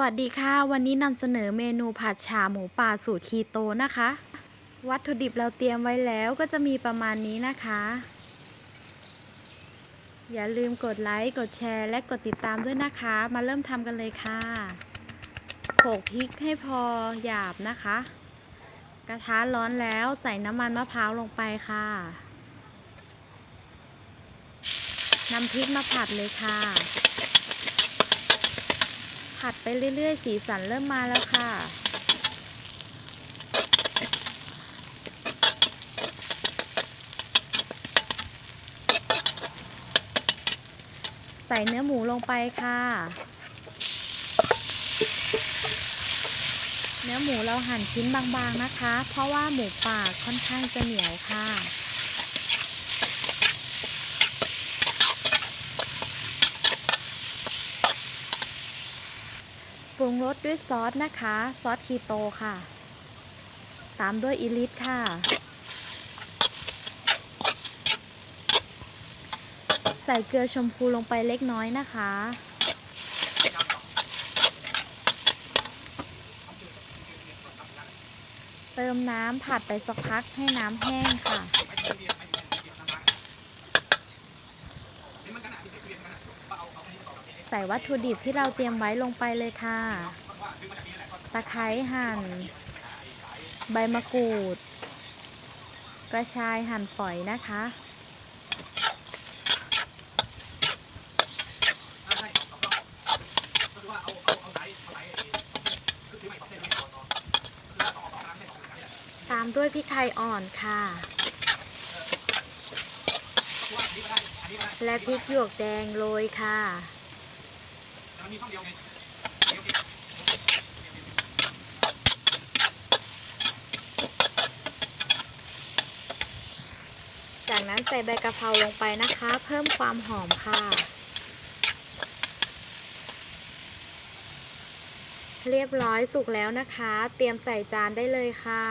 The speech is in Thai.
วัสดีค่ะ วันนี้นำเสนอเมนูผัดฉาหมูป่าสูตรคีโตนะคะ วัตถุดิบเราเตรียมไว้แล้วก็จะมีประมาณนี้นะคะ อย่าลืมกดไลค์กดแชร์และกดติดตามด้วยนะคะ มาเริ่มทำกันเลยค่ะโขกพริกให้พอหยาบนะคะ กระทะร้อนแล้วใส่น้ำมันมะพร้าวลงไปค่ะนำพริกมาผัดเลยค่ะ ผัดไปเรื่อย ๆ สีสันเริ่มมาแล้วค่ะ ใส่เนื้อหมูลงไปค่ะ เนื้อหมูเราหั่นชิ้นบางๆนะคะ เพราะว่าหมูป่าค่อนข้างจะเหนียวค่ะ ปรุงรสด้วยซอสนะคะ ซอสคีโตค่ะ ตามด้วยอีลิทค่ะ ใส่เกลือชมพูลงไปเล็กน้อยนะคะ เติมน้ำผัดไปสักพักให้น้ำแห้งค่ะ ใส่วัตถุดิบที่เราเตรียมไว้ลงไปเลยค่ะ ตะไคร้หั่น ใบมะกรูด กระชายหั่นฝอยนะคะ ตามด้วยพริกไทยอ่อนค่ะ และพริกหยวกแดงโรยค่ะ จากนั้นใส่ใบกะเพราลงไปนะคะ เพิ่มความหอมค่ะ เรียบร้อยสุกแล้วนะคะ เตรียมใส่จานได้เลยค่ะ